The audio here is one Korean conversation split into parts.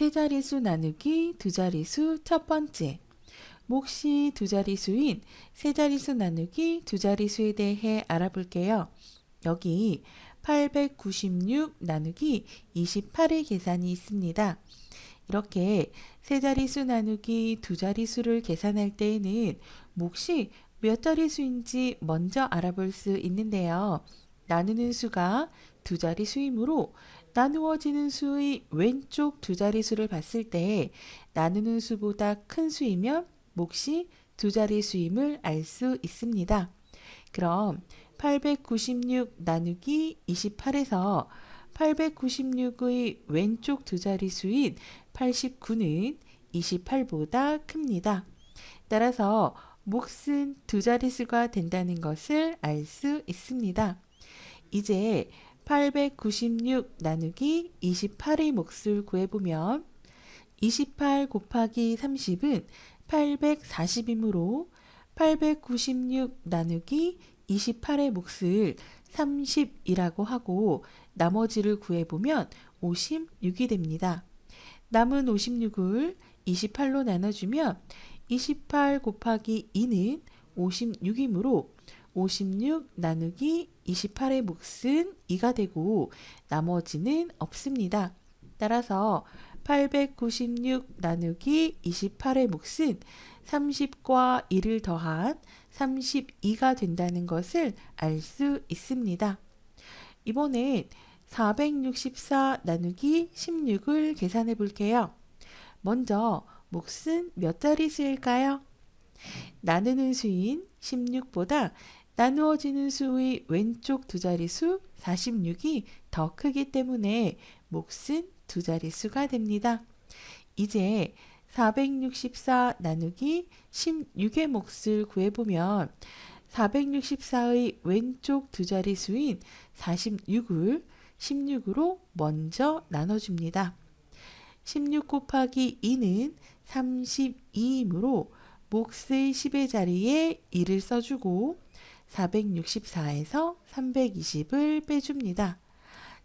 세 자리수 나누기 두 자리수 첫 번째. 몫이 두 자리수인 세 자리수 나누기 두 자리수에 대해 알아볼게요. 여기 896 나누기 28의 계산이 있습니다. 이렇게 세 자리수 나누기 두 자리수를 계산할 때에는 몫이 몇 자리수인지 먼저 알아볼 수 있는데요. 나누는 수가 두 자리수이므로 나누어지는 수의 왼쪽 두 자리수를 봤을 때 나누는 수보다 큰 수이면 몫이 두 자리수임을 알 수 있습니다. 그럼 896 나누기 28에서 896의 왼쪽 두 자리수인 89는 28보다 큽니다. 따라서 몫은 두 자리수가 된다는 것을 알 수 있습니다. 이제 896 나누기 28의 몫을 구해보면 28 곱하기 30은 840이므로 896 나누기 28의 몫을 30이라고 하고 나머지를 구해보면 56이 됩니다. 남은 56을 28로 나눠주면 28 곱하기 2는 56이므로 56 나누기 28의 몫은 2가 되고 나머지는 없습니다. 따라서 896 나누기 28의 몫은 30과 1을 더한 32가 된다는 것을 알 수 있습니다. 이번엔 464 나누기 16을 계산해 볼게요. 먼저 몫은 몇 자리 수일까요? 나누는 수인 16보다 나누어지는 수의 왼쪽 두 자리수 46이 더 크기 때문에 몫은 두 자리수가 됩니다. 이제 464 나누기 16의 몫을 구해보면 464의 왼쪽 두 자리수인 46을 16으로 먼저 나눠줍니다. 16 곱하기 2는 32이므로 몫의 10의 자리에 2를 써주고 464에서 320을 빼줍니다.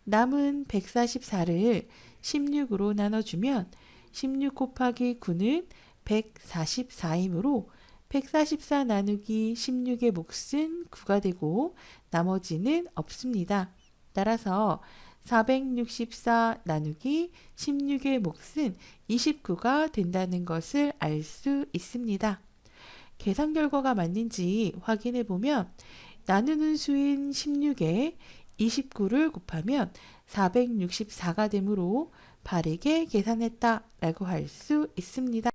남은 144를 16으로 나눠주면 16 곱하기 9는 144이므로 144 나누기 16의 몫은 9가 되고 나머지는 없습니다. 따라서 464 나누기 16의 몫은 29가 된다는 것을 알 수 있습니다. 계산 결과가 맞는지 확인해 보면 나누는 수인 16에 29를 곱하면 464가 되므로 바르게 계산했다 라고 할 수 있습니다.